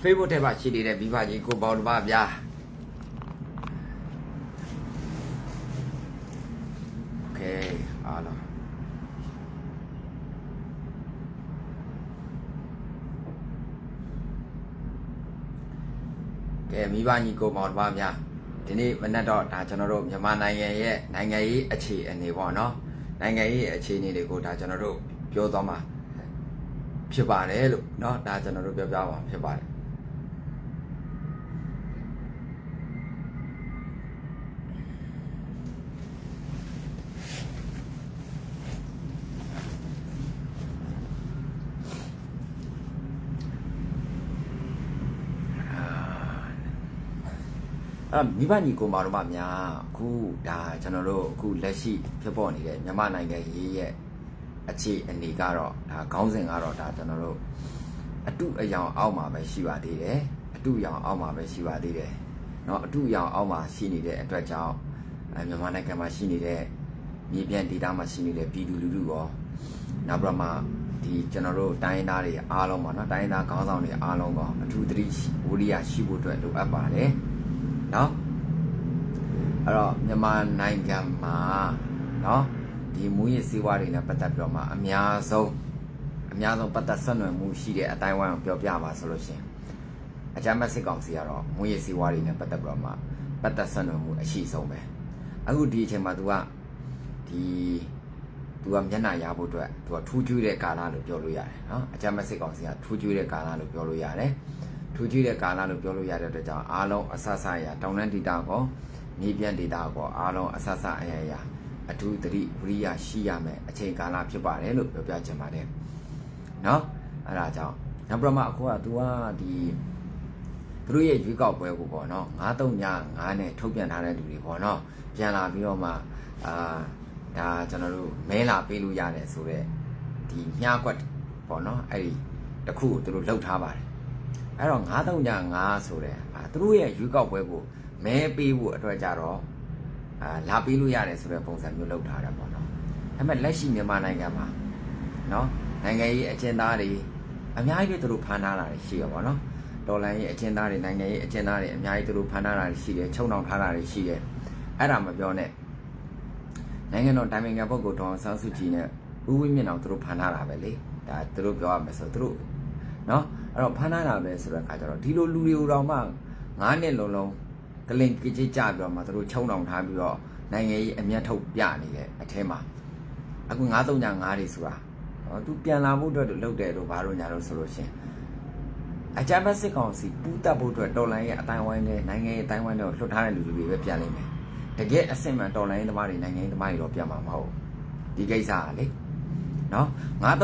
Facebook ထဲမှာရှိနေတဲ့မိဘကြီးကိုပေါင်းတပါဗျာโอเคအားလုံးကဲမိဘကြီးကိုပေါင်းတပါဗျာဒီနေ့မနေ့တော့ဒါကျွန်တော်တို့မြန်မာနိုင်ငံရဲ့နိုင်ငံရေးအခြေအနေပေါ့နော်နိုင်ငံရေးအခြေအနေတွေကိုဒါကျွန်တော်တို့ပြောသွားမှာဖြစ်ပါတယ်လို့เนาะဒါကျွန်တော်တို့ပြောပြပါဖြစ်ပါတယ် အဲ့မိဘညီကိုမောင်တို့မများအခုဒါကျွန်တော်တို့အခုလက်ရှိဖြစ်ပေါ်နေတဲ့မြန်မာနိုင်ငံရေးရဲ့အခြေအနေကတော့ဒါခေါင်းစဉ်ကတော့ဒါကျွန်တော်တို့အတုအယောင်အောက်မှာပဲရှိပါသေးတယ်အတုအယောင်အောက်မှာပဲရှိပါသေးတယ်เนาะအတုအယောင်အောက်မှာရှိနေတဲ့အတွက်ကြောင့်အဲမြန်မာနိုင်ငံမှာရှိနေတဲ့မြေပြန့်ဒေသမှာရှိနေတဲ့ပြည်သူလူထုရောနောက်ပြီးတော့မှဒီကျွန်တော်တို့တိုင်းရင်းသားတွေအားလုံးပေါ့နော်တိုင်းရင်းသားခေါင်းဆောင်တွေအားလုံးကောအထူးသတိဝိရိယရှိဖို့အတွက်လိုအပ်ပါတယ် เนาะအဲ့တော့မြန်မာနိုင်ငံမှာเนาะဒီမူရစည်းဝါးတွေနဲ့ပတ်သက်ပြီးတော့မှအများဆုံးအများဆုံးပတ်သက်ဆက်နွယ်မှုရှိတဲ့အတိုင်းဝိုင်းကိုပြောပြပါဆိုလို့ရှင်အကြမ်းဖက်စစ်ကောင်စီကတော့မူရစည်းဝါးတွေနဲ့ပတ်သက်ပြီးတော့မှပတ်သက်ဆက်နွယ်မှုအရှိဆုံးပဲအခုဒီအချိန်မှာ तू ကဒီသူကမျက်နှာရဖို့အတွက်သူကထူးကျူးတဲ့ကာလလို့ပြောလို့ရတယ်နော်အကြမ်းမစစ်ကောင်စီကထူးကျူးတဲ့ကာလလို့ပြောလို့ရတယ် ထူးကြီးတဲ့ကာလလို့ပြောလို့ရတဲ့အတွက်ကြောင့်အားလုံးအဆဆအရာတောင်တန်းဒေတာကောမြေပြန့်ဒေတာကောအားလုံးအဆဆအရာရာအထူးသတိဝိရိယရှိရမယ်အချိန်ကာလဖြစ်ပါတယ်လို့ပြောပြချင်ပါတယ်เนาะအဲ့ဒါကြောင့်နောက်ပြမအခုက तू ကဒီသူတို့ရဲ့ရွေးကောက်ပွဲကိုပေါ့နော်93ည9နဲ့ထုတ်ပြန်ထားတဲ့လူတွေပေါ့နော်ပြန်လာပြီးတော့မှအာဒါကျွန်တော်တို့မဲလာပေးလို့ရတယ်ဆိုတော့ဒီညှားကွက်ပေါ့နော်အဲ့ဒီတခုကိုသူတို့လှုပ်ထားပါတယ် အဲ့တော့9395ဆိုတဲ့အာသူတို့ရဲ့ရွေးကောက်ပွဲကိုမဲပေးဖို့အတွက်ကြတော့အာလာပေးလို့ရတယ်ဆိုတဲ့ပုံစံမျိုးလုပ်ထားတယ်ပေါ့နော်ဒါပေမဲ့လက်ရှိမြန်မာနိုင်ငံမှာနော်နိုင်ငံရေးအကျဉ်းသားတွေအများကြီးပဲသူတို့ဖမ်းထားတာတွေရှိရပါတော့တော်လိုင်းရေးအကျဉ်းသားတွေနိုင်ငံရေးအကျဉ်းသားတွေအများကြီးသူတို့ဖမ်းထားတာတွေရှိတယ်ချုံနှောင်ထားတာတွေရှိတယ်အဲ့ဒါမပြောနဲ့နိုင်ငံတော်တိုင်ပင်ခံပုဂ္ဂိုလ်ဒေါအောင်ဆန်းစုကြည်နဲ့ဦးဝင်းမြင့်အောင်သူတို့ဖမ်းထားတာပဲလေဒါသူတို့ပြောရမယ်ဆိုသူတို့နော် အဲ့တော့ဖမ်းထားတာပဲဆိုတဲ့အခါကျတော့ဒီလိုလူတွေကိုတော့မှ9နှစ်လုံးလုံးကလင်ကြကြကြပြီးတော့မှသူတို့ချုံတောင်ထားပြီးတော့နိုင်ငံရေးအမျက်ထုတ်ပြနေတဲ့အထဲမှာအခု935တွေဆိုတာဟောသူပြန်လာဖို့အတွက်လုပ်တယ်လို့ဘာလို့ညာလို့ဆိုလို့ရှင်အကြမ်းဖက်စစ်ကောင်စီပူးတက်ဖို့အတွက်တော်လိုင်းရဲ့အတိုင်းဝိုင်းနဲ့နိုင်ငံရေးအတိုင်းဝိုင်းတွေလွှတ်ထားတဲ့လူတွေပဲပြန်လိမ့်မယ်တကယ်အစစ်မှန်တော်လိုင်းသမားတွေနိုင်ငံရေးသမားတွေတော့ပြန်မှာမဟုတ်ဒီကိစ္စကလေနော်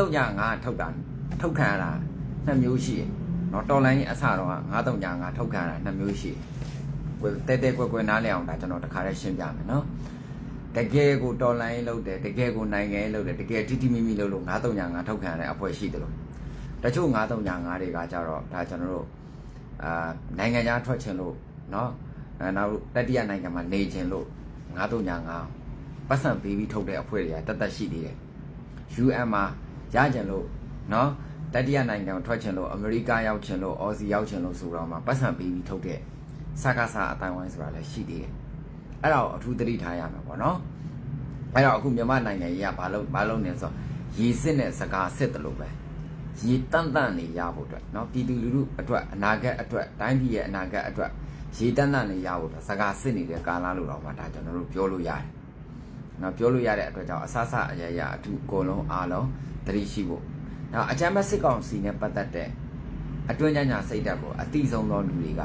935ထုတ်တာထုတ်ခံရတာ နှစ်မျိုးရှိတယ်။နော်တော်လိုင်းအစတော့9395ထုတ်ခံတာနှစ်မျိုးရှိတယ်။တဲတဲကွယ်ကွယ်နားလည်အောင်ဒါကျွန်တော်တခါတည်းရှင်းပြမယ်နော်။တကယ်ကိုတော်လိုင်းလုပ်တယ်တကယ်ကိုနိုင်ငံရေးလုပ်တယ်တကယ်တိတိမိမိလုပ်လို့9395ထုတ်ခံရတဲ့အဖွဲ့ရှိတယ်လို့တချို့9395တွေကကြတော့ဒါကျွန်တော်တို့အာနိုင်ငံခြားထွက်ချင်လို့နော်အဲနောက်တတိယနိုင်ငံမှာနေချင်လို့9395ပတ်စံပေးပြီးထုတ်တဲ့အဖွဲ့တွေကတတ်တတ်ရှိသေးတယ်။ UN မှာရကြင်လို့နော် တတိယနိုင်ငံကိုထွက်ချင်လို့အမေရိကရောက်ချင်လို့အော်စီရောက်ချင်လို့ဆိုတော့မှပတ်စံပေးပြီးထုတ်တဲ့စကားစာအတိုင်းဝိုင်းဆိုတာလည်းရှိသေးတယ်။အဲ့ဒါကိုအထူးသတိထားရမှာပေါ့နော်။အဲ့တော့အခုမြန်မာနိုင်ငံကြီးကဘာလို့ဘာလို့နေဆိုရေစစ်နဲ့စကားစစ်တယ်လို့ပဲ။ရေတန့်တန့်နေရဖို့အတွက်နော်ပြည်သူလူထုအတွက်အနာဂတ်အတွက်တိုင်းပြည်ရဲ့အနာဂတ်အတွက်ရေတန့်တန့်နေရဖို့အတွက်စကားစစ်နေတဲ့ကာလလို့တော့မှဒါကျွန်တော်တို့ပြောလို့ရတယ်။နော်ပြောလို့ရတဲ့အတွက်ကြောင့်အဆအဆအရရအထူးအကုန်လုံးအားလုံးသတိရှိဖို့ နောက်အကြမ်းဖက်စစ်ကောင်စီနဲ့ပတ်သက်တဲ့အတွင်းညညာစိတ်ဓာတ်ကိုအတိဆုံးသောလူတွေက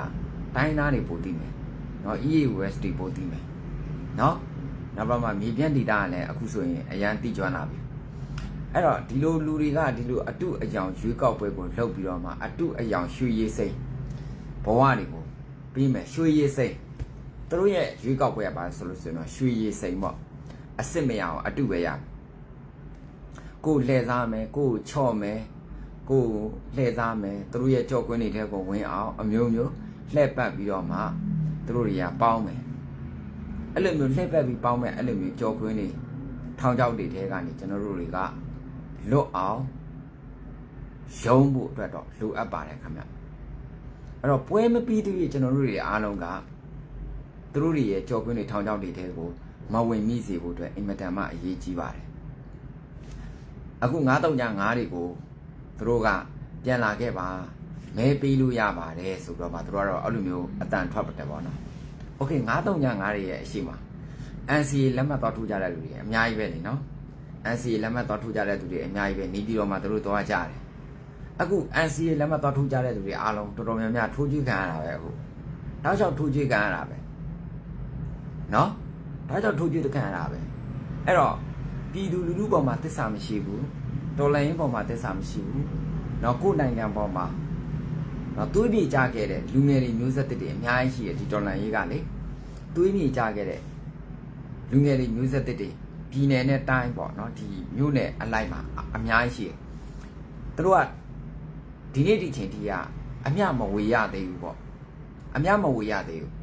တိုင်းသားတွေပိုသိမယ်။နော် EAWS တွေပိုသိမယ်။နော်နောက်ပါမှမြေပြန့်ဒေတာကလည်းအခုဆိုရင်အရန်တိကျွမ်းလာပြီ။အဲ့တော့ဒီလိုလူတွေကဒီလိုအတုအယောင်ရွေးကောက်ပွဲကိုလှုပ်ပြီးတော့မှအတုအယောင်ရွှေရည်စိတ်ဘဝတွေကိုပြီးမယ်ရွှေရည်စိတ်သူတို့ရဲ့ရွေးကောက်ပွဲကပါဆိုလို့ဆိုရင်တော့ရွှေရည်စိတ်ပေါ့အစ်စ်မရအောင်အတုပဲရမယ် ကိုလှည့်စားမယ်ကိုချော့မယ်ကိုလှည့်စားမယ်သူတို့ရဲ့ကြော့ကွင်းတွေထဲကိုဝင်အောင်အမျိုးမျိုးလှည့်ပတ်ပြီးတော့မှသူတို့တွေကပေါင်းမယ်အဲ့လိုမျိုးလှည့်ပတ်ပြီးပေါင်းမယ်အဲ့လိုမျိုးကြော့ကွင်းတွေထောင်ချောက်တွေထဲကနေကျွန်တော်တို့တွေကလွတ်အောင်ရုံးဖို့အတွက်တော့လိုအပ်ပါတယ်ခင်ဗျအဲ့တော့ပွဲမပြီးသေးရင်ကျွန်တော်တို့တွေအားလုံးကသူတို့တွေရဲ့ကြော်ကွင်းတွေထောင်ချောက်တွေတဲကိုမဝင်မိစေဖို့အတွက်အင်မတန်မှအရေးကြီးပါတယ် အခု935တွေကိုသူတို့ကပြန်လာခဲ့ပါမဲပေးလို့ရပါတယ်ဆိုတော့မှသူတို့ကတော့အဲ့လိုမျိုးအတန်ထွက်ပါတယ်ပေါ့နော်โอเค935တွေရဲ့အရှိမ NCA လက်မှတ်သွားထိုးကြတဲ့လူတွေအများကြီးပဲလीနော် NCA လက်မှတ်သွားထိုးကြတဲ့သူတွေအများကြီးပဲနေပြီးတော့မှသူတို့သွားကြတယ်အခု NCA လက်မှတ်သွားထိုးကြတဲ့သူတွေအားလုံးတော်တော်များများထိုးကြည့်ခံရတာပဲအခုတောက်လျှောက်ထိုးကြည့်ခံရတာပဲနော်ဒါကြောင့်ထိုးကြည့်ခံရတာပဲအဲ့တော့ ပြည်သူလူထုပေါ်မှာသစ္စာမရှိဘူးတော်လိုင်းပေါ်မှာသစ္စာမရှိဘူးနော်ကိုယ်နိုင်ငံပေါ်မှာနော်တွေးပြေကြခဲ့တဲ့လူငယ်တွေမျိုးဆက်တွေအများကြီးရှိတယ်ဒီတော်လိုင်းရေးကလေတွေးပြေကြခဲ့တဲ့လူငယ်တွေမျိုးဆက်တွေပြည်နယ်နဲ့တိုင်းပေါ့နော်ဒီမြို့နယ်အလိုက်မှာအများကြီးရှိတယ်သူတို့ကဒီနေ့ဒီချိန်ထိကအမျှမဝေရသေးဘူးပေါ့အမျှမဝေရသေးဘူး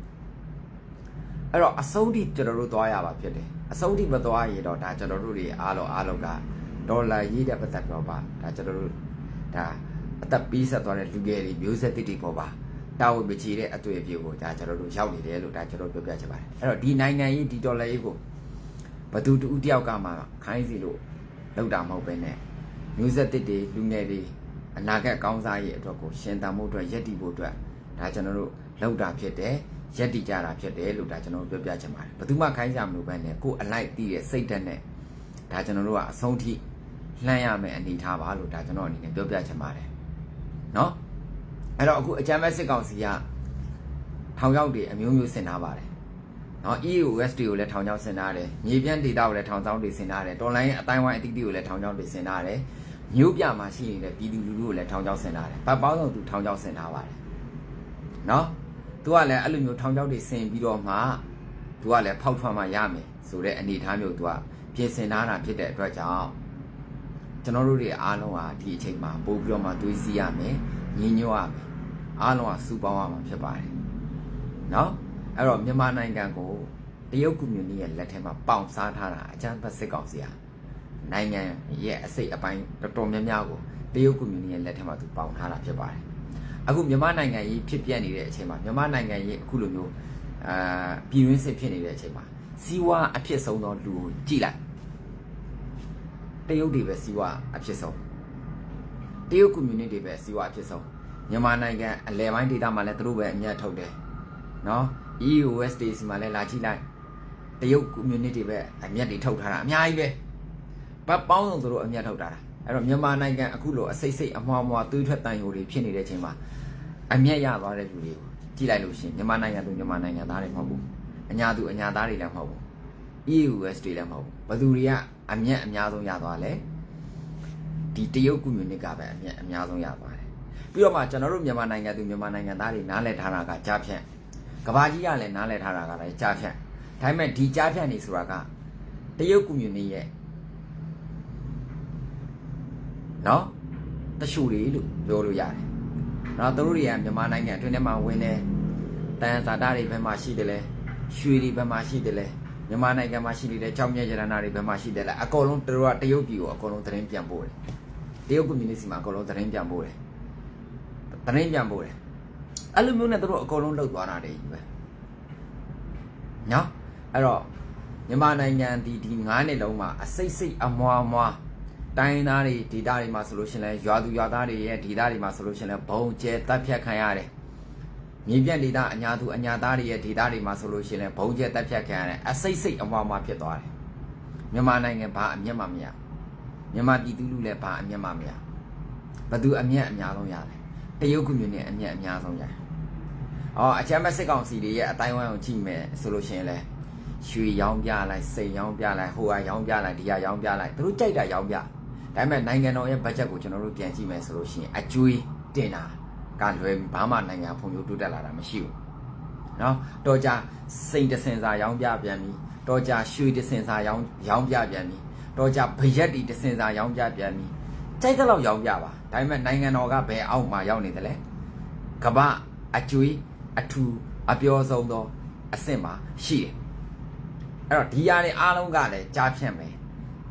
အဲ့တော့အဆုံးထိကျွန်တော်တို့သွားရပါဖြစ်တယ် အဆုံးထိမသွားရတော့ဒါကျွန်တော်တို့တွေအားလုံးအားလုံးကဒေါ်လာရေးတဲ့ပတ်သက်တော့ပါဒါကျွန်တော်တို့ဒါအသက်ပြီးဆက်သွားတဲ့လူငယ်တွေမျိုးဆက်တိတိပေါ်ပါတာဝန်မချေတဲ့အတွေ့အကြုံကိုဒါကျွန်တော်တို့ရောက်နေတယ်လို့ဒါကျွန်တော်ပြောပြချင်ပါတယ်အဲ့တော့ဒီနိုင်ငံရေးဒီဒေါ်လာရေးကိုဘသူတူတယောက်ကမှခိုင်းစီလို့လောက်တာမဟုတ်ပဲနဲ့မျိုးဆက်တစ်တွေလူငယ်တွေအနာဂတ်ကောင်းစားရေးအတွက်ကိုရှင်တန်မှုအတွက်ယက်တီဖို့အတွက်ဒါကျွန်တော်တို့လောက်တာဖြစ်တယ် ရက်တီကြတာဖြစ်တယ်လို့ဒါကျွန်တော်တို့ပြောပြချင်ပါတယ်ဘယ်သူမှခိုင်းကြမလို့ပဲနဲ့ကိုယ်အလိုက်တည်တဲ့စိတ်ဓာတ်နဲ့ဒါကျွန်တော်တို့ကအဆုံးထိလှမ်းရမယ်အနေထားပါလို့ဒါကျွန်တော်အနေနဲ့ပြောပြချင်ပါတယ်နော်အဲ့တော့အခုအကြမ်းဖက်စစ်ကောင်စီကထောင်ရောက်တွေအမျိုးမျိုးဆင်ထားပါတယ်နော် EOSD ကိုလည်းထောင်ချောက်ဆင်ထားတယ်မြေပြန့်ဒေတာကိုလည်းထောင်ချောက်တွေဆင်ထားတယ်တော်လိုင်းအတိုင်းဝိုင်းအတိအတိကိုလည်းထောင်ချောက်တွေဆင်ထားတယ်မြို့ပြမှာရှိနေတဲ့ပြည်သူလူထုကိုလည်းထောင်ချောက်ဆင်ထားတယ်ဗတ်ပေါင်းစုံသူထောင်ချောက်ဆင်ထားပါတယ်နော် သူကလည်းအဲ့လိုမျိုးထောင်ချောက်တွေဆင်ပြီးတော့မှသူကလည်းဖောက်ထွက်မှရမယ်ဆိုတဲ့အနေအထားမျိုးသူကပြင်ဆင်ထားတာဖြစ်တဲ့အတွက်ကြောင့်ကျွန်တော်တို့တွေအားလုံးဟာဒီအချိန်မှာပို့ပြီးတော့မှတွေးစီရမယ်ညင်ညွတ်ရမယ်အားလုံးကစူပေါင်းရမှာဖြစ်ပါတယ်နော်အဲ့တော့မြန်မာနိုင်ငံကိုတရုတ်ကွန်မြူနီရဲ့လက်ထက်မှာပေါင်စားထားတာအကြမ်းဖက်စစ်ကောင်စီဟာနိုင်ငံရဲ့အစိတ်အပိုင်းတော်တော်များများကိုတရုတ်ကွန်မြူနီရဲ့လက်ထက်မှာသူပေါင်ထားတာဖြစ်ပါတယ် အခုမြန်မာနိုင်ငံကြီးဖြစ်ပြနေတဲ့အချိန်မှာမြန်မာနိုင်ငံကြီးအခုလိုမျိုးအာပြည်တွင်းစစ်ဖြစ်နေတဲ့အချိန်မှာစီးဝါအဖြစ်ဆုံးသောလူကိုကြည့်လိုက်တရုတ်တွေပဲစီးဝါအဖြစ်ဆုံးတရုတ်ကွန်မြူနီတွေပဲစီးဝါအဖြစ်ဆုံးမြန်မာနိုင်ငံအလဲပိုင်းဒေသမှာလည်းသူတို့ပဲအမြတ်ထုတ်တယ်နော် EOS တွေစီမှာလည်းလာကြည့်လိုက်တရုတ်ကွန်မြူနီတီပဲအမြတ်တွေထုတ်ထားတာအများကြီးပဲပတ်ပေါင်းစုံသူတို့အမြတ်ထုတ်ထားတာ အဲ့တော့မြန်မာနိုင်ငံအခုလိုအစိတ်စိတ်အမွှားမွှားသွေးထွက်တန်ယိုတွေဖြစ်နေတဲ့အချိန်မှာအမျက်ရသွားတဲ့လူတွေကိုကြည့်လိုက်လို့ရှိရင်မြန်မာနိုင်ငံသူမြန်မာနိုင်ငံသားတွေမဟုတ်ဘူးအညာသူအညာသားတွေလည်းမဟုတ်ဘူး EUS တွေလည်းမဟုတ်ဘူးဘသူတွေကအမျက်အများဆုံးရသွားလဲဒီတရုတ်ကွန်မြူနစ်ကပဲအမျက်အများဆုံးရသွားတယ်ပြီးတော့မှကျွန်တော်တို့မြန်မာနိုင်ငံသူမြန်မာနိုင်ငံသားတွေနားလည်ထားတာကကြားဖြန့်ကဘာကြီးကလည်းနားလည်ထားတာကလည်းကြားဖြန့်ဒါပေမဲ့ဒီကြားဖြန့်နေဆိုတာကတရုတ်ကွန်မြူနစ်ရဲ့ နော်တရှူတွေလို့ပြောလို့ရတယ်။နော်သူတို့တွေကမြန်မာနိုင်ငံအတွင်းထဲမှာဝင်တယ်။တန်ဇာတာတွေဘယ်မှာရှိတယ်လဲ။ရွှေတွေဘယ်မှာရှိတယ်လဲ။မြန်မာနိုင်ငံမှာရှိနေတဲ့ကြောင်မြဲရတနာတွေဘယ်မှာရှိတယ်လဲ။အကုန်လုံးသူတို့ကတရုတ်ပြည်ကိုအကုန်လုံးသတင်းပြန်ပို့တယ်။တရုတ်ကွန်မြူနစ်စီမှာအကုန်လုံးသတင်းပြန်ပို့တယ်။သတင်းပြန်ပို့တယ်။အဲ့လိုမျိုးနဲ့သူတို့အကုန်လုံးလှုပ်သွားတာတွေကြီးပဲ။နော်အဲ့တော့မြန်မာနိုင်ငံဒီဒီ9နှစ်လုံးမှာအစိတ်စိတ်အမွားမွား တိုင်းသားတွေဒေသတွေမှာဆိုလို့ရှင်လဲရွာသူရွာသားတွေရဲ့ဒေသတွေမှာဆိုလို့ရှင်လဲဘုံကျဲတပ်ဖြတ်ခံရတယ်။မြေပြန့်ဒေသအညာသူအညာသားတွေရဲ့ဒေသတွေမှာဆိုလို့ရှင်လဲဘုံကျဲတပ်ဖြတ်ခံရတယ်အစိတ်စိတ်အမွားမွားဖြစ်သွားတယ်။မြန်မာနိုင်ငံဘာအမျက်မှမရ။မြန်မာပြည်သူလူလည်းဘာအမျက်မှမရ။ဘသူအမျက်အများဆုံးရတယ်။တရုတ်ကွန်မြူနတီအမျက်အများဆုံးရတယ်။အော်အချမ်းမစစ်ကောင်စီတွေရဲ့အတိုင်းဝိုင်းကိုကြည့်မယ်ဆိုလို့ရှင်လဲရွှေရောင်းပြလိုက်စိတ်ရောင်းပြလိုက်ဟိုဟာရောင်းပြလိုက်ဒီဟာရောင်းပြလိုက်သူတို့ကြိုက်တာရောင်းပြ ဒါပေမဲ့နိုင်ငံတော်ရဲ့ဘတ်ဂျက်ကိုကျွန်တော်တို့ပြန်ကြည့်မယ်ဆိုလို့ရှိရင်အကျွေးတင်တာကလွယ်ဘာမှနိုင်ငံဖွံ့ဖြိုးတိုးတက်လာတာမရှိဘူးเนาะတော့ကြစိတ်တစင်စာရောင်းပြပြန်ပြီတော့ကြရွှေတစင်စာရောင်းရောင်းပြပြန်ပြီတော့ကြဘရက်တီတစင်စာရောင်းပြပြန်ပြီကြိုက်တဲ့လောက်ရောင်းပြပါဒါပေမဲ့နိုင်ငံတော်ကဘယ်အောက်မှာရောက်နေတယ်လဲကမ္ဘာအကျွေးအထူအပြောဆုံးသောအဆင့်မှာရှိတယ်အဲ့တော့ဒီຢာတွေအားလုံးကလည်းကြားဖြန့်မယ်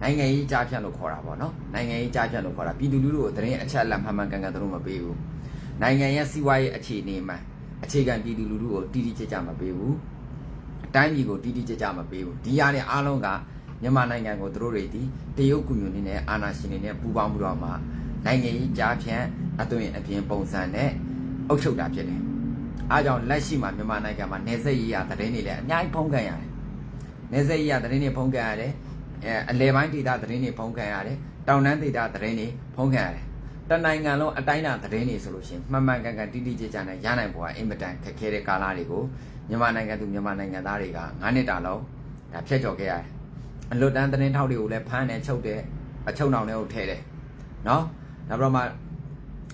နိုင်ငံရေးကြားဖြန့်လို့ခေါ်တာပေါ့နော်နိုင်ငံရေးကြားဖြန့်လို့ခေါ်တာပြည်သူလူထုကိုသတင်းအချက်အလက်မှန်မှန်ကန်ကန်သူတို့မပေးဘူးနိုင်ငံရဲ့စီးပွားရေးအခြေအနေမှာအခြေခံပြည်သူလူထုကိုတိတိကျကျမပေးဘူးအတိုင်းပြည်ကိုတိတိကျကျမပေးဘူးဒီရတဲ့အားလုံးကမြန်မာနိုင်ငံကိုသူတို့တွေဒီတရုတ်ကွန်မြူနတီနဲ့အာဏာရှင်တွေနဲ့ပူးပေါင်းပြီးတော့မှနိုင်ငံရေးကြားဖြန့်အသွင်အပြင်ပုံစံနဲ့အုပ်ချုပ်တာဖြစ်တယ်အားကြောင့်လက်ရှိမှာမြန်မာနိုင်ငံမှာနေဆက်ရေးရသတင်းတွေလည်းအများကြီးဖုံးကန်ရတယ်နေဆက်ရေးရသတင်းတွေဖုံးကန်ရတယ် အဲအလဲပိုင်းဒေသသတင်းတွေဖုံးကန်ရတယ်တောင်တန်းဒေသသတင်းတွေဖုံးကန်ရတယ်တနိုင်ငံလုံးအတိုင်းအတာသတင်းတွေဆိုလို့ရှိရင်မှန်မှန်ကန်ကန်တိတိကျကျနဲ့ရနိုင်ဖို့ကအင်မတန်ခက်ခဲတဲ့ကာလတွေကိုမြန်မာနိုင်ငံသူမြန်မာနိုင်ငံသားတွေက9နှစ်တာလုံးဒါဖျက်ကျော်ခဲ့ရတယ်။အလွတ်တန်းသတင်းထောက်တွေကိုလည်းဖမ်းတယ်ချုပ်တယ်အချုပ်နှောင်တွေကိုထည့်တယ်။နော်။ဒါပြတော့မှ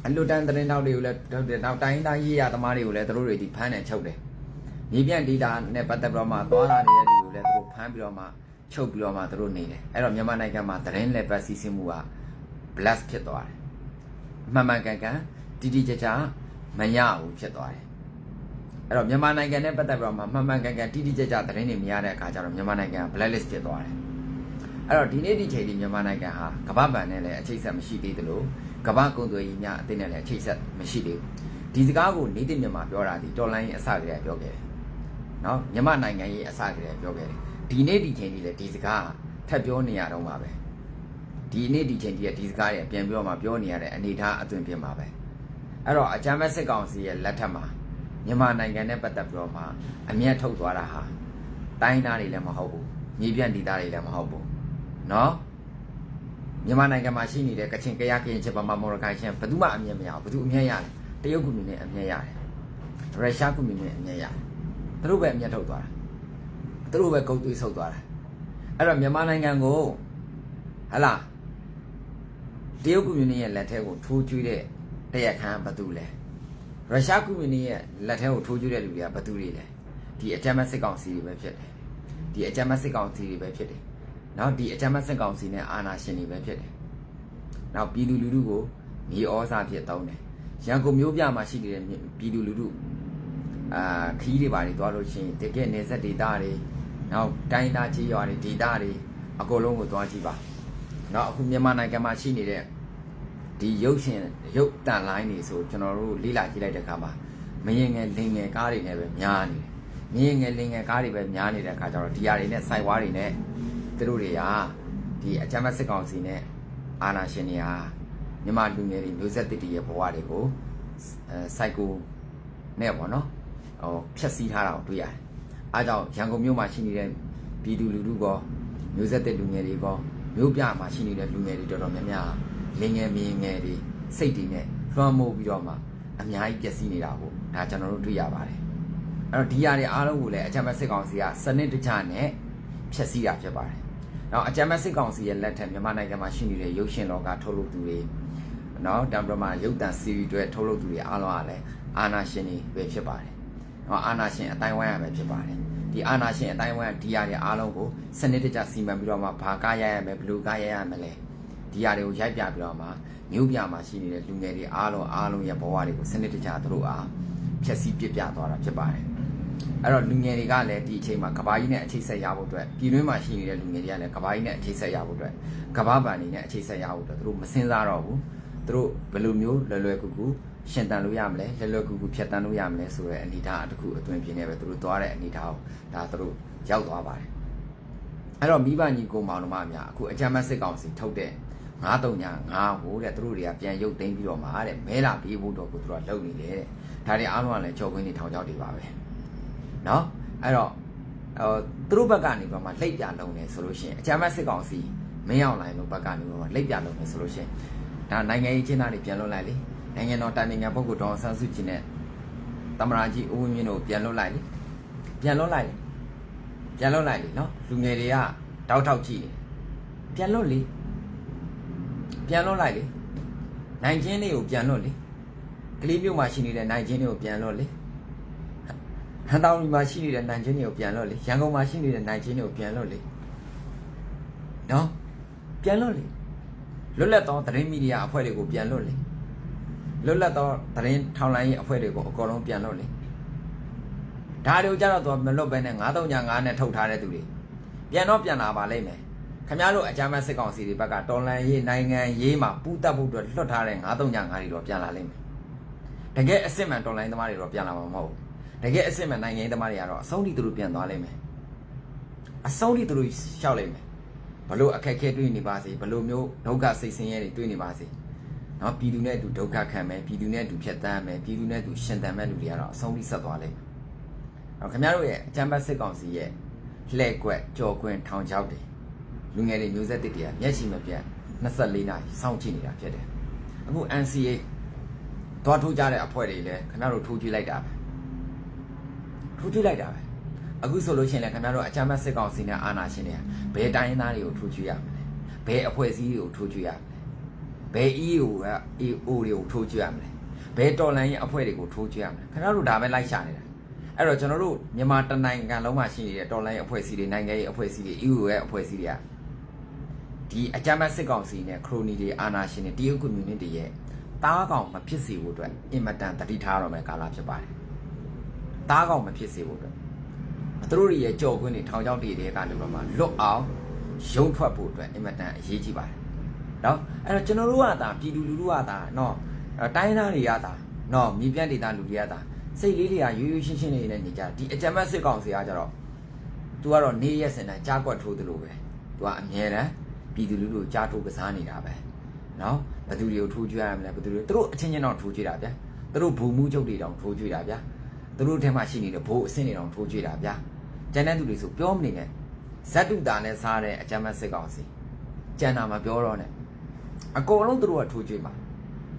အလွတ်တန်းသတင်းထောက်တွေကိုလည်းထုတ်တယ်နောက်တိုင်းတိုင်းရေးရသမားတွေကိုလည်းသူတို့တွေဒီဖမ်းတယ်ချုပ်တယ်။မြေပြန့်ဒေတာနဲ့ပတ်သက်ပြီးတော့မှသွားလာနေတဲ့လူတွေကိုလည်းသူတို့ဖမ်းပြီးတော့မှ ချုပ်ပြီးတော့မှသူတို့နေတယ်။အဲ့တော့မြန်မာနိုင်ငံမှာသတင်းလက်ပတ်စီးဆင်းမှုက blast ဖြစ်သွားတယ်။မှန်မှန်ကန်ကန်တိတိကျကျမရဘူးဖြစ်သွားတယ်အဲ့တော့မြန်မာနိုင်ငံနဲ့ပတ်သက်ပြီးတော့မှမှန်မှန်ကန်ကန်တိတိကျကျသတင်းတွေမရတဲ့အခါကျတော့မြန်မာနိုင်ငံက blacklist ဖြစ်သွားတယ်အဲ့တော့ဒီနေ့ဒီချိန်ဒီမြန်မာနိုင်ငံဟာကမ္ဘာဘဏ်နဲ့လည်းအခြေဆက်မရှိသေးသလိုကမ္ဘာကုန်သွယ်ရေးများအသင်းနဲ့လည်းအခြေဆက်မရှိသေးဘူးဒီစကားကိုနေတိမြန်မာပြောတာဒီတော်လိုင်းရဲ့အစကတည်းကပြောခဲ့တယ်နော်မြန်မာနိုင်ငံရဲ့အစကတည်းကပြောခဲ့တယ် ဒီနေ့ဒီချိန်ဒီလည်းဒီစကားထပ်ပြောနေရတော့မှာပဲ ဒီနေ့ဒီချိန်ကြီးကဒီစကားတွေပြန်ပြောမှပြောနေရတဲ့အနေအထားအသွင်ပြင်မှာပဲအဲ့တော့အကြမ်းဖက်စစ်ကောင်စီရဲ့လက်ထက်မှာမြန်မာနိုင်ငံနဲ့ပတ်သက်ပြီးတော့မှအမျက်ထုတ်သွားတာဟာတိုင်းသားတွေလည်းမဟုတ်ဘူးမြေပြန့်ဒေသတွေလည်းမဟုတ်ဘူးเนาะမြန်မာနိုင်ငံမှာရှိနေတဲ့ကချင်ကရကရင်ချက်ပမာမော်ရခိုင်ချင်းဘယ်သူမှအမျက်မရဘူးဘယ်သူအမျက်ရတယ်တရုတ်ကွန်မြူနတီအမျက်ရတယ်ရုရှားကွန်မြူနတီအမျက်ရတယ်သူတို့ပဲအမျက်ထုတ်သွားတာ သူတို့ပဲဂုတ်သွေးဆုပ်သွားတာအဲ့တော့မြန်မာနိုင်ငံကိုဟလာတရုတ်ကွန်မြူနတီရဲ့လက်ထဲကိုထိုးကျွေးတဲ့တရက်ခမ်းဘသူလဲရုရှားကွန်မြူနတီရဲ့လက်ထဲကိုထိုးကျွေးတဲ့လူတွေကဘသူတွေလဲဒီအကြမ်းဖက်စစ်ကောင်စီတွေပဲဖြစ်တယ်ဒီအကြမ်းဖက်စစ်ကောင်စီတွေပဲဖြစ်တယ်နောက်ဒီအကြမ်းဖက်စစ်ကောင်စီနဲ့အာဏာရှင်တွေပဲဖြစ်တယ်နောက်ပြည်သူလူထုကိုမြေဩဇာဖြစ်တောင်းတယ်ရန်ကုန်မြို့ပြမှာရှိနေတဲ့ပြည်သူလူထုအာခီးတွေပါတွေသွားလို့ရှိရင်တကယ်နေဆက်ဒေတာတွေ နောက်တိုင်းသားကြီးရွာတွေဒေသတွေအကုန်လုံးကိုသွားကြည့်ပါနောက်အခုမြန်မာနိုင်ငံမှာရှိနေတဲ့ဒီရုပ်ရှင်ရုပ်တန်လိုင်းတွေဆိုကျွန်တော်တို့လေ့လာကြည့်လိုက်တဲ့အခါမှာမရင်ငယ်လင်ငယ်ကားတွေနဲ့ပဲများနေတယ်။မရင်ငယ်လင်ငယ်ကားတွေပဲများနေတဲ့အခါကျတော့ဒီအရာတွေနဲ့စိုက်ဝါးတွေနဲ့သူတို့တွေကဒီအချမ်းမစစ်ကောင်စီနဲ့အာဏာရှင်တွေဟာမြန်မာလူငယ်တွေမျိုးဆက်တစ်တည်းရဲ့ဘဝတွေကိုအဲစိုက်ကိုနဲ့ပေါ့နော်ဟိုဖျက်ဆီးထားတာကိုတွေ့ရတယ် အားကြောင့်ရန်ကုန်မြို့မှာရှိနေတဲ့ပြည်သူလူထုကောမျိုးဆက်တစ်လူငယ်တွေကောမြို့ပြမှာရှိနေတဲ့လူငယ်တွေတော်တော်များများလင်ငယ်မြင်ငယ်တွေစိတ်တွေနဲ့လွှမ်းမိုးပြီးတော့မှအများကြီးပျက်စီးနေတာကိုဒါကျွန်တော်တို့တွေ့ရပါတယ်အဲ့တော့ဒီຢာတွေအားလုံးကိုလည်းအကြမ်းဖက်စစ်ကောင်စီကစနစ်တကျနဲ့ဖျက်ဆီးတာဖြစ်ပါတယ်နောက်အကြမ်းဖက်စစ်ကောင်စီရဲ့လက်ထက်မြန်မာနိုင်ငံမှာရှိနေတဲ့ရုပ်ရှင်လောကထုတ်လုပ်သူတွေနော်တံပရမရုပ်တံစီရီတွေထုတ်လုပ်သူတွေအားလုံးကလည်းအာနာရှင်တွေပဲဖြစ်ပါတယ် နော်အာနာရှင်အတိုင်းဝိုင်းရမယ်ဖြစ်ပါတယ်ဒီအာနာရှင်အတိုင်းဝိုင်းဒီຢာတွေအားလုံးကိုစနစ်တကျစီမံပြီးတော့မှဘာကားရရမယ်ဘယ်လိုကားရရမယ်လဲဒီຢာတွေကိုရိုက်ပြပြီးတော့မှမြို့ပြမှာရှိနေတဲ့လူငယ်တွေအားလုံးအားလုံးရဲ့ဘဝတွေကိုစနစ်တကျသူတို့အားဖြည့်ဆည်းပြပြသွားတာဖြစ်ပါတယ်အဲ့တော့လူငယ်တွေကလည်းဒီအချိန်မှာကဘာကြီးနဲ့အခြေဆက်ရဖို့အတွက်ပြည်တွင်းမှာရှိနေတဲ့လူငယ်တွေကလည်းကဘာကြီးနဲ့အခြေဆက်ရဖို့အတွက်ကဘာပန်နေနဲ့အခြေဆက်ရဖို့အတွက်သူတို့မစင်စားတော့ဘူးသူတို့ဘယ်လိုမျိုးလွယ်လွယ်ကူကူ ရှင်တန်လို့ရမလဲလွယ်လွယ်ကူကူဖြတ်တန်းလို့ရမလဲဆိုတဲ့အနေအထားတစ်ခုအသွင်ပြင်းနေပဲသူတို့သွားတဲ့အနေအထားကိုဒါသူတို့ရောက်သွားပါတယ်အဲ့တော့မိဘညီကိုမောင်နှမများအခုအကြမ်းမစစ်ကောင်စီထုတ်တဲ့939ဟိုတဲ့သူတို့တွေကပြန်ရုပ်သိမ်းပြီးတော့မှတဲ့မဲလာပြေးဖို့တော့ကိုသူတို့ကလုပ်နေတယ်တဲ့ဒါတွေအားလုံးကလည်းကြော်ခွင်းနေထောင်ချောက်တွေပါပဲเนาะအဲ့တော့ဟိုသူတို့ဘက်ကနေပြီးမှလှိပ်ပြလုံးနေဆိုလို့ရှိရင်အကြမ်းမစစ်ကောင်စီမင်းအောင်လိုင်းတို့ဘက်ကနေပြီးမှလှိပ်ပြလုံးနေဆိုလို့ရှိရင်ဒါနိုင်ငံရေးချင်းသားတွေပြန်လွတ်လိုက်လေ နိုင်ငံတော်တိုင်ပင်ခံပုဂ္ဂိုလ်ဒေါ်ဆန်းစုကြည်နဲ့သမရာကြီးဦးဝင်းမြင့်တို့ပြန်လွတ်လိုက်လေပြန်လွတ်လိုက်လေပြန်လွတ်လိုက်လေနော်လူငယ်တွေကတောက်ထောက်ကြည့်ပြန်လွတ်လေပြန်လွတ်လိုက်လေနိုင်ချင်းတွေကိုပြန်လွတ်လေကလေးမြို့မှာရှိနေတဲ့နိုင်ချင်းတွေကိုပြန်လွတ်လေဟန်တောင်မှာရှိနေတဲ့နိုင်ချင်းတွေကိုပြန်လွတ်လေရန်ကုန်မှာရှိနေတဲ့နိုင်ချင်းတွေကိုပြန်လွတ်လေနော်ပြန်လွတ်လေလွတ်လပ်သောသတင်းမီဒီယာအဖွဲ့တွေကိုပြန်လွတ်လေ လွတ်လပ်သောသတင်းထောက်လိုင်းရေးအဖွဲ့တွေကိုအကုန်လုံးပြန်လွတ်လေဒါတွေကိုကြတော့သူမလွတ်ဘဲနဲ့935နဲ့ထုတ်ထားတဲ့သူတွေပြန်တော့ပြန်လာပါလိမ့်မယ်ခင်ဗျားတို့အကြမ်းဖက်စစ်ကောင်စီတွေဘက်ကတော်လန်ရေးနိုင်ငံရေးမှာပူးတက်ဖို့အတွက်လွတ်ထားတဲ့935တွေတော့ပြန်လာလိမ့်မယ်တကယ်အစ်စ်မှန်တော်လိုင်းသမားတွေတော့ပြန်လာမှာမဟုတ်ဘူးတကယ်အစ်စ်မှန်နိုင်ငံရေးသမားတွေကတော့အဆုံးထိသူတို့ပြန်သွားလိမ့်မယ်အဆုံးထိသူတို့ရှောက်လိမ့်မယ်ဘလို့အခက်အခဲတွေ့နေပါစေဘလို့မျိုးဒုက္ခစိတ်ဆင်းရဲတွေတွေ့နေပါစေ နော်ပြည်သူနဲ့အတူဒုက္ခခံမယ်ပြည်သူနဲ့အတူဖြတ်တန်းမယ်ပြည်သူနဲ့အတူရှင်သန်မဲ့လူတွေကတော့အဆုံးထိဆက်သွားလိမ့်မယ်အဲ့ခင်ဗျားတို့ရဲ့အကြမ်းဖက်စစ်ကောင်စီရဲ့လှဲ့ကွက်ကြော်ကွင်းထောင်ချောက်တွေလူငယ်တွေမျိုးဆက်တစ်တွေကမျက်ရှိမပြတ်24နာရီစောင့်ကြည့်နေတာဖြစ်တယ်အခု NCA သွားထိုးကြတဲ့အဖွဲ့တွေလည်းခင်ဗျားတို့ထိုးကြည့်လိုက်တာပဲထိုးကြည့်လိုက်တာပဲအခုဆိုလို့ရှိရင်လည်းခင်ဗျားတို့အကြမ်းဖက်စစ်ကောင်စီနဲ့အာဏာရှင်တွေကဘယ်တိုင်းသားတွေကိုထိုးကြည့်ရမလဲဘယ်အဖွဲ့အစည်းတွေကိုထိုးကြည့်ရမလဲ ဘယ် EO က EO တွေကိုထိုးကြည့်ရမလဲဘယ်တော်လန်ရဲ့အဖွဲ့တွေကိုထိုးကြည့်ရမလဲခင်ဗျားတို့ဒါပဲလိုက်ရှာနေတာအဲ့တော့ကျွန်တော်တို့မြန်မာတနိုင်ငံလုံးမှာရှိနေတဲ့တော်လန်ရဲ့အဖွဲ့အစည်းတွေနိုင်ငံရေးအဖွဲ့အစည်းတွေ EO ရဲ့အဖွဲ့အစည်းတွေကဒီအကြမ်းဖက်စစ်ကောင်စီနဲ့ခရိုနီတွေအာဏာရှင်တွေတရုတ်ကွန်မြူနတီရဲ့တားကောင်မဖြစ်စေဖို့အတွက်အင်မတန်တတိထားရမယ်ကာလဖြစ်ပါတယ်။တားကောင်မဖြစ်စေဖို့အတွက်သူတို့ရဲ့ကြော်ကွင်းတွေထောင်ချောက်တွေတွေကနေတော့မှလွတ်အောင်ရုံထွက်ဖို့အတွက်အင်မတန်အရေးကြီးပါတယ်။ နော်အဲ့တော့ကျွန်တော်တို့ကသာပြည်သူလူထုကသာနော်တိုင်းသားတွေကသာနော်မြေပြန့်ဒေသလူတွေကသာစိတ်လေးတွေကရိုးရိုးရှင်းရှင်းလေးနဲ့နေကြဒီအကြမ်းဖက်စစ်ကောင်စီကကြတော့ तू ကတော့နေရက်စင်တိုင်းကြားကွက်ထိုးသလိုပဲ तू ကအမြဲတမ်းပြည်သူလူထုကိုကြားထိုးကစားနေတာပဲနော်ဘယ်သူတွေကိုထိုးကြွရမလဲဘယ်သူတွေသူတို့အချင်းချင်းတော့ထိုးကြွတာဗျာသူတို့ဘူမှုချုပ်တွေတောင်ထိုးကြွတာဗျာသူတို့ထဲမှာရှိနေတဲ့ဘိုးအဆင့်တွေတောင်ထိုးကြွတာဗျာကျန်တဲ့သူတွေဆိုပြောမနေနဲ့ဇက်တုတာနဲ့စားတဲ့အကြမ်းဖက်စစ်ကောင်စီကျန်တာမပြောတော့နဲ့ အကုန်လုံးသူတို့ကထိုးကြွမှာ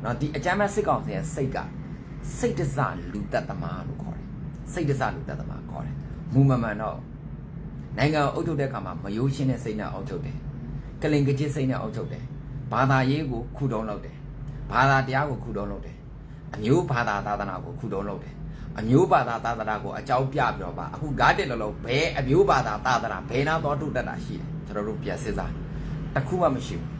နော်ဒီအကြမ်းဖက်စစ်ကောင်စီရဲ့စိတ်ကစိတ်တစလူတက်သမားလို့ခေါ်တယ်စိတ်တစလူတက်သမားခေါ်တယ်မူမမှန်တော့နိုင်ငံကိုအုပ်ချုပ်တဲ့အခါမှာမယိုးရှင်းတဲ့စိတ်နဲ့အုပ်ချုပ်တယ်ကလင်ကကြစ်စိတ်နဲ့အုပ်ချုပ်တယ်ဘာသာရေးကိုခုတုံးလုပ်တယ်ဘာသာတရားကိုခုတုံးလုပ်တယ်အမျိုးဘာသာသာသနာကိုခုတုံးလုပ်တယ်အမျိုးဘာသာသာသနာကိုအကြောင်းပြပြီးတော့ပါအခုဂါးတက်လုံးလုံးဘယ်အမျိုးဘာသာသာသနာဘယ်နာတော့တုတ်တက်တာရှိတယ်ကျွန်တော်တို့ပြန်စစ်စားတစ်ခုမှမရှိဘူး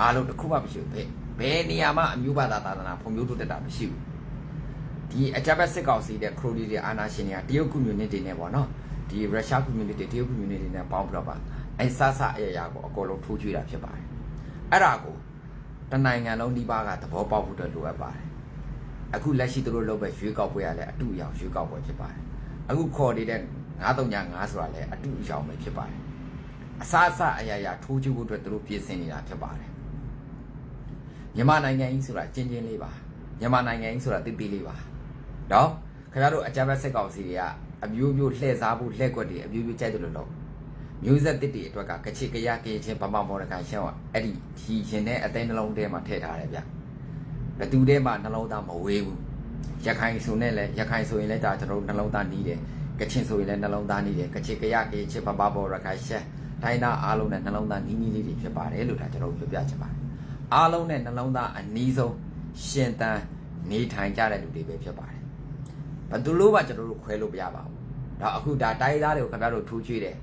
အားလုံးတစ်ခုမှမရှိဘူးဘယ်ဘယ်နေရာမှာအမျိုးဘာသာသာသနာဖွံ့ဖြိုးတိုးတက်တာမရှိဘူးဒီအကြမ်းဖက်စစ်ကောင်စီတဲ့ခရိုနီတွေအာနာရှင်တွေကတရုတ်ကွန်မြူနတီနဲ့ပေါ့နော်ဒီရုရှားကွန်မြူနတီတရုတ်ကွန်မြူနတီနဲ့ပေါင်းပြီးတော့ပါအဲဆဆအရရကိုအကုန်လုံးထိုးကြွေးတာဖြစ်ပါတယ်အဲ့ဒါကိုတနိုင်ငံလုံးဒီပါကသဘောပေါက်ဖို့အတွက်လိုအပ်ပါတယ်အခုလက်ရှိသူတို့လုပ်ပဲရွေးကောက်ပွဲရလဲအတူအယောင်ရွေးကောက်ပွဲဖြစ်ပါတယ်အခုခေါ်နေတဲ့939ဆိုတာလဲအတူအယောင်ပဲဖြစ်ပါတယ်အစအစအရရထိုးကြွေးဖို့အတွက်သူတို့ပြင်ဆင်နေတာဖြစ်ပါတယ် မြန်မာနိုင်ငံကြီးဆိုတာကျင်းချင်းလေးပါမြန်မာနိုင်ငံကြီးဆိုတာတိတိလေးပါနော်ခင်ဗျားတို့အကြမ်းဖက်စစ်ကောင်စီတွေကအမျိုးမျိုးလှည့်စားဖို့လှည့်ကွက်တွေအမျိုးမျိုးကြိုက်တယ်လို့တော့မျိုးဆက်တစ်တွေအတွက်ကကချစ်ကရကေချင်းဗမာမော်ဒကန်ရှင်းကအဲ့ဒီဒီရင်နဲ့အသိနှလုံးထဲမှာထည့်ထားတယ်ဗျဘသူထဲမှာနှလုံးသားမဝေးဘူးရခိုင်ဆိုနဲ့လဲရခိုင်ဆိုရင်လဲဒါကျွန်တော်တို့နှလုံးသားနီးတယ်ကချင်ဆိုရင်လဲနှလုံးသားနီးတယ်ကချစ်ကရကေချင်းဗမာမော်ဒကန်ရှင်းတိုင်းသားအားလုံးနဲ့နှလုံးသားနီးနီးလေးတွေဖြစ်ပါတယ်လို့ဒါကျွန်တော်တို့ပြောပြချင်ပါတယ် အားလုံးနဲ့နှလုံးသားအနီးဆုံးရှင်တန်နေထိုင်ကြတဲ့လူတွေပဲဖြစ်ပါတယ်ဘယ်သူလို့မှကျွန်တော်တို့ခွဲလို့မရပါဘူးဒါအခုဒါတိုင်းသားတွေကိုခင်ဗျားတို့ထူးချွေးတယ်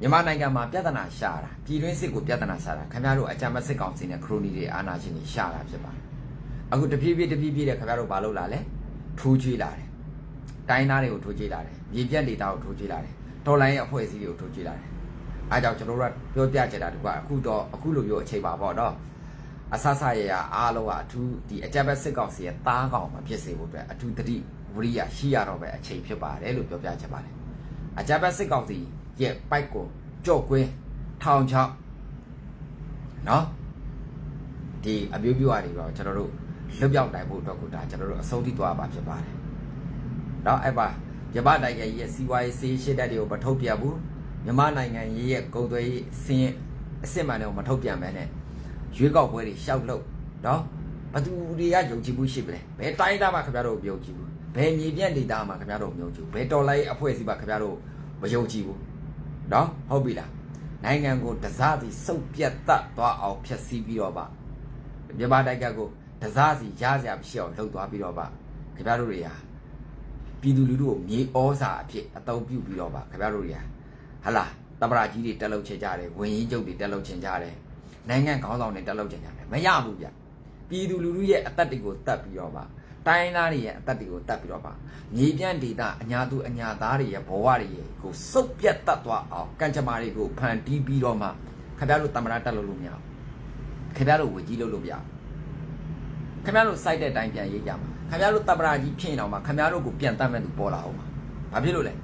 မြန်မာနိုင်ငံမှာပြဿနာရှာတာပြည်တွင်းစစ်ကိုပြဿနာရှာတာခင်ဗျားတို့အကြမ်းဖက်စစ်ကောင်စီနဲ့ခရိုနီတွေအာဏာရှင်တွေရှာတာဖြစ်ပါတယ်အခုတပြေးပြေးတပြေးပြေးတဲ့ခင်ဗျားတို့ဘာလုပ်လာလဲထူးချွေးလာတယ်တိုင်းသားတွေကိုထူးချွေးလာတယ်မြေပြတ်ဒေသကိုထူးချွေးလာတယ်ဒေါ်လာရဲ့အဖွဲ့အစည်းတွေကိုထူးချွေးလာတယ်အားကြောင့်ကျွန်တော်တို့ကပြောပြချင်တာဒီကအခုတော့အခုလိုမျိုးအချိန်ပါပေါ့နော် အဆဆရရအားလုံးကအထူးဒီအကြမ်းဖက်စစ်ကောင်စီရဲ့တားကောင်မဖြစ်စေဖို့အတွက်အထူးတတိဝရိယရှိရတော့ပဲအချိန်ဖြစ်ပါတယ်လို့ပြောပြချင်ပါတယ်အကြမ်းဖက်စစ်ကောင်စီရဲ့ပိုက်ကိုကြော့ကွင်းထောင်ချောက်နော်ဒီအမျိုးမျိုးအရာတွေတော့ကျွန်တော်တို့လွတ်ပြောက်နိုင်ဖို့အတွက်ကိုဒါကျွန်တော်တို့အဆုံးထိသွားပါဖြစ်ပါတယ်နော်အဲ့ပါမြမနိုင်ငံရဲ့စီးပွားရေးစီးရှင်းတဲ့တွေကိုမထုတ်ပြန်ဘူးမြမနိုင်ငံရဲ့ကုန်သွယ်ရေးစင်းအစ်စ်မှန်တွေကိုမထုတ်ပြန်မဲနဲ့ ရွေးကောက်ပွဲတွေရှောက်လို့နော်ဘသူတွေကယုံကြည်မှုရှိပလဲဘယ်တိုင်းသားမှခင်ဗျားတို့မယုံကြည်ဘူးဘယ်မြေပြန့်ဒေသမှာခင်ဗျားတို့မယုံကြည်ဘူးဘယ်တော်လိုက်အဖွဲ့အစည်းမှာခင်ဗျားတို့မယုံကြည်ဘူးနော်ဟုတ်ပြီလားနိုင်ငံကိုတစားစီစုပ်ပြတ်တတ်သွားအောင်ဖျက်ဆီးပြီးတော့ပါမြန်မာနိုင်ငံကိုတစားစီရစရာမရှိအောင်လှုပ်သွားပြီးတော့ပါခင်ဗျားတို့တွေဟာပြည်သူလူထုကိုမြေဩစာအဖြစ်အသုံးပြုပြီးတော့ပါခင်ဗျားတို့တွေဟာဟလာတပရာကြီးတွေတက်လုပ်ချင်ကြတယ်ဝင်ရင်ကျုပ်တွေတက်လုပ်ချင်ကြတယ် နိုင်ငံခေါင်းဆောင်တွေတက်လုပ်ချင်ကြတယ်မရဘူးဗျပြည်သူလူထုရဲ့အသက်တွေကိုတတ်ပြီးတော့ပါတိုင်းသားတွေရဲ့အသက်တွေကိုတတ်ပြီးတော့ပါမြေပြန့်ဒေသအညာသူအညာသားတွေရဲ့ဘဝတွေရဲ့ကိုစုပ်ပြတ်တတ်သွားအောင်ကံကြမ္မာတွေကိုဖန်တီးပြီးတော့မှခင်ဗျားတို့တမရတက်လို့လို့မရဘူးခင်ဗျားတို့ဝေကြီးလို့လို့မရဘူးခင်ခင်ဗျားတို့စိုက်တဲ့အတိုင်းပြန်ရေးကြမှာခင်ဗျားတို့တပ်ပရာကြီးဖြစ်နေအောင်မှာခင်ဗျားတို့ကိုပြန်တတ်မဲ့သူပေါ်လာအောင်ပါဘာဖြစ်လို့လဲ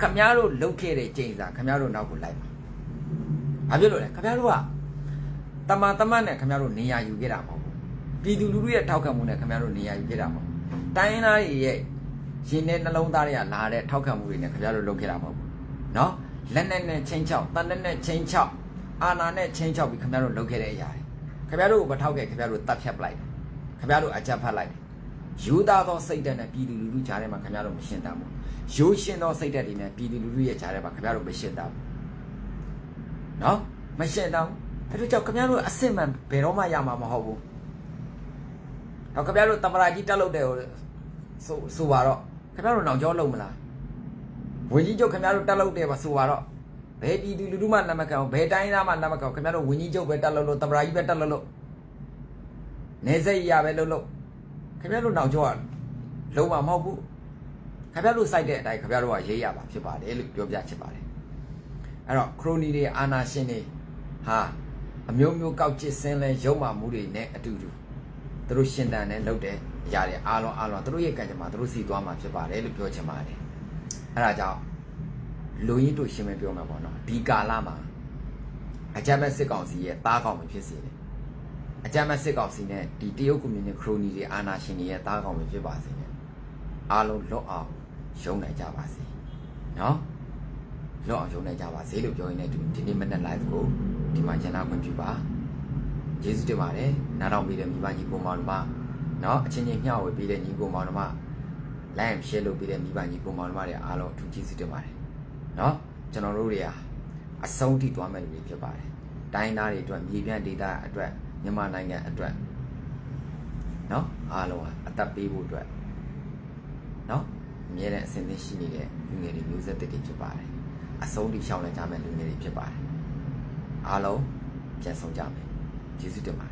ခင်ဗျားတို့လုတ်ခဲ့တဲ့ချိန်စာခင်ဗျားတို့နောက်ကိုလိုက်ပါဘာဖြစ်လို့လဲခင်ဗျားတို့က တမန်တမန်နဲ့ခင်ဗျားတို့နေရာယူခဲ့တာမဟုတ်ဘူးပြည်သူလူထုရဲ့ထောက်ခံမှုနဲ့ခင်ဗျားတို့နေရာယူခဲ့တာမဟုတ်ဘူးတိုင်းရင်းသားတွေရဲ့ရှင်နဲ့နှလုံးသားတွေကလာတဲ့ထောက်ခံမှုတွေနဲ့ခင်ဗျားတို့လုတ်ခဲ့တာမဟုတ်ဘူးနော်လက်နဲ့နဲ့ချင်းချောက်တန်နဲ့နဲ့ချင်းချောက်အာနာနဲ့ချင်းချောက်ပြီးခင်ဗျားတို့လုတ်ခဲ့တဲ့အရာတွေခင်ဗျားတို့ကိုမထောက်ခဲ့ခင်ဗျားတို့တတ်ဖြတ်ပလိုက်တယ်ခင်ဗျားတို့အကြပ်ဖတ်လိုက်တယ်ယူသားသောစိတ်ဓာတ်နဲ့ပြည်သူလူထုကြားထဲမှာခင်ဗျားတို့မရှင်းတတ်ဘူးရိုးရှင်းသောစိတ်ဓာတ်တွေနဲ့ပြည်သူလူထုရဲ့ကြားထဲမှာခင်ဗျားတို့မရှင်းတတ်ဘူးနော်မရှင်းတ တ်ဘူးအဲဒါကြောင့်ခင်ဗျားတို့အစစ်မှန်ဘယ်တော့မှရမှာမဟုတ်ဘူးတော့ခင်ဗျားတို့တမရာကြီးတက်လို့တဲ့ဆိုဆိုပါတော့ခင်ဗျားတို့နောက်ကျောလုံးမလားဝင်ကြီးချုပ်ခင်ဗျားတို့တက်လို့တဲ့ပါဆိုပါတော့ဘယ်ပြည်သူလူထုမှနမကောင်ဘယ်တိုင်းသားမှနမကောင်ခင်ဗျားတို့ဝင်ကြီးချုပ်ပဲတက်လို့လို့တမရာကြီးပဲတက်လို့လို့နေစိတ်ရပဲလို့လို့ခင်ဗျားတို့နောက်ကျောကလုံးဝမဟုတ်ဘူးခင်ဗျားတို့စိုက်တဲ့အတိုင်းခင်ဗျားတို့ကရေးရပါဖြစ်ပါတယ်လို့ပြောပြချင်ပါတယ်အဲ့တော့ခရိုနီတွေအာနာရှင်တွေဟာ အမျိုးမျိုးကောက်ကျစ်စင်းလဲရုံမာမှုတွေနဲ့အတူတူသူတို့ရှင်တန်နဲ့လုပ်တဲ့အရာတွေအားလုံးအားလုံးသူတို့ရဲ့ကံကြမ္မာသူတို့စီသွားမှာဖြစ်ပါတယ်လို့ပြောချင်ပါတယ်အဲ့ဒါကြောင့်လူရင်းတို့ရှင်းမပြောမှာပေါ့နော်ဒီကာလမှာအကြမ်းဖက်စစ်ကောင်စီရဲ့တားကောင်မဖြစ်စေနဲ့အကြမ်းမဲ့စစ်ကောင်စီနဲ့ဒီတရုတ်ကွန်မြူနတီခရိုနီတွေအာဏာရှင်တွေရဲ့တားကောင်ပဲဖြစ်ပါစေနဲ့အားလုံးလွတ်အောင်ရှုံးနိုင်ကြပါစေနော်လွတ်အောင်ရှုံးနိုင်ကြပါစေလို့ပြောရင်းနဲ့ဒီနေ့မနေ့ live ကို ဒီမှာကျန်လာခွင့်ပြုပါယေရှုတင်ပါတယ်နားတော်ပြီးတဲ့မိဘညီကိုမောင်တို့မနော်အချင်းချင်းမျှဝေပြီးတဲ့ညီကိုမောင်တို့မ live share လုပ်ပြီးတဲ့မိဘညီကိုမောင်တို့မတွေအားလုံးအထူးကျေးဇူးတင်ပါတယ်နော်ကျွန်တော်တို့တွေဟာအဆုံးထိသွားမဲ့လူတွေဖြစ်ပါတယ်တိုင်းသားတွေအတွက်မြေပြန့်ဒေသအတွက်မြန်မာနိုင်ငံအတွက်နော်အားလုံးဟာအသက်ပေးဖို့အတွက်နော်အမြဲတမ်းအစဉ်သင့်ရှိနေတဲ့လူငယ်တွေမျိုးဆက်တစ်တွေဖြစ်ပါတယ်အဆုံးထိရှောင်းလဲကြမဲ့လူငယ်တွေဖြစ်ပါတယ် အားလုံးပြန်ဆောင်ကြမယ်ကျေးဇူးတင်ပါတယ်